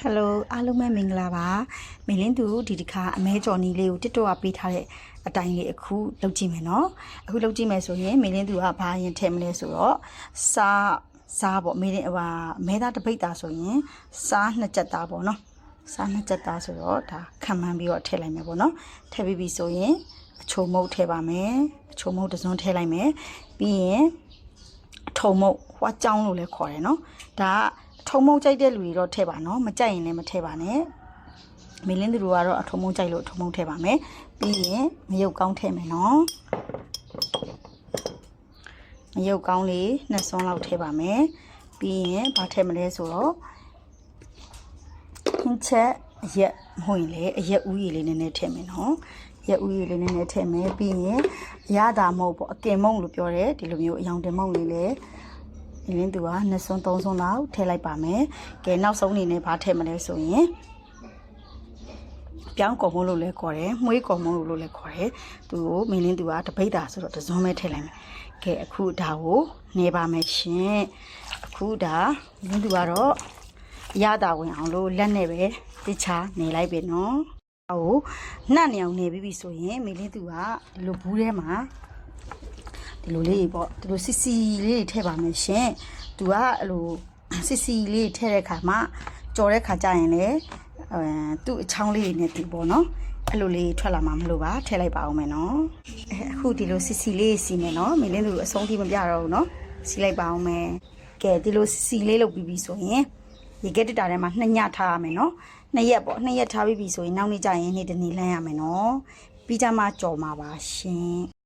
ဟယ်လိုအားလုံးပဲမင်္ဂလာပါမင်းလင်းသူဒီတစ်ခါအမဲကြော်နီးလေးကိုတစ်တော့ကပေးထားတဲ့အတိုင်းလေးအခုလုပ်ကြည့်မယ်နော်အခုလုပ်ကြည့်မယ်ဆိုရင်မင်းလင်းသူကဘာရင်ထည့်မလဲဆိုတော့စားစားပေါ့မင်းလင်းဟိုအမဲသားတစ်ပိတ်သားဆိုရင်စားနှစ်ချက်သားပေါ့နော်စားနှစ်ချက်သားဆိုတော့ဒါခံမှန်းပြီးတော့ထည့်လိုက်မယ်ပေါ့နော်ထည့်ပြီးပြီဆိုရင်အချုံမုတ်ထည့်ပါမယ်အချုံမုတ်တစ်စုံထည့်လိုက်မယ်ပြီးရင်ထုံမုတ်ဟွာကြောင်းလို့လည်းခေါ်တယ်နော်ဒါက ထုံမုတ်ကြိုက်တဲ့လူတွေတော့ထည့်ပါနော်မကြိုက်ရင်လည်းမထည့်ပါနဲ့မင်းလင်းသူတို့ကတော့အထုံမုတ်ကြိုက်လို့အထုံမုတ်ထည့်ပါမယ်ပြီးရင်မယုတ်ကောင်းထည့်မယ်နော်မယုတ်ကောင်းလေးနှစ်စွန်းလောက်ထည့်ပါမယ်ပြီးရင်ဘာထည့်မလဲဆိုတော့ဟင်းချက်အရက်မဟုတ်ရင်လည်းအရက်ဦးရည်လေးနည်းနည်းထည့်မယ်နော်ရက်ဦးရည်လေးနည်းနည်းထည့်မယ်ပြီးရင်အရသာမဟုတ်ပေါ့အကင်မုံလို့ပြောတယ်ဒီလိုမျိုးအယောင်တင်မုံလေးလည်း ဒီလင်းသူကနှစ်စွန်းသုံးစွန်းလောက်ထည့်လိုက်ပါမယ်ကဲနောက်ဆုံးအနေနဲ့ဘာထည့်မလဲဆိုရင်ပြောင်းကော်မုံလို့လည်းခေါ်တယ်မှုေးကော်မုံလို့လည်းခေါ်တယ်သူကိုမင်းလင်းသူကတပိတ်တာဆိုတော့တစ်စွန်းပဲထည့်လိုက်မယ်ကဲအခုဒါကိုနေပါမယ်ရှင်အခုဒါမင်းသူကတော့ရတာဝင်အောင်လို့လက်နဲ့ပဲတိချာနေလိုက်ပြီနော်။ဟိုနှက်နေအောင်နေပြီးပြီဆိုရင်မေလေးသူကဒီလိုဘူးထဲမှာ ဒီလိုလေးပေါ့ဒီလိုစီစီလေးထည့်ပါမယ်ရှင်။ तू ကအဲ့လိုစီစီလေးထည့်တဲ့ခါမှာကြော်တဲ့ခါကျရင်လေအဲသူ့အချောင်းလေးတွေနဲ့ဒီပေါ့နော်။အဲ့လိုလေးထွက်လာမှာမလို့ပါထည့်လိုက်ပါအောင်မယ်နော်။အဲအခုဒီလိုစီစီလေးစီမယ်နော်။မေလင်းသူအဆုံးထိမပြတော့ဘူးနော်။စီလိုက်ပါအောင်မယ်။ကဲဒီလိုစီစီလေးလုပ်ပြီးပြီဆိုရင်ရေခဲတက်တာထဲမှာနှစ်ညထားရမယ်နော်နှစ်ရက်ပေါ့နှစ်ရက်ထားပြီးပြီဆိုရင်နောက်နေ့ကျရင်နေ့တစ်နေ့လှမ်းရမယ်နော်ပြီးကြမှာကြော်မှာပါရှင်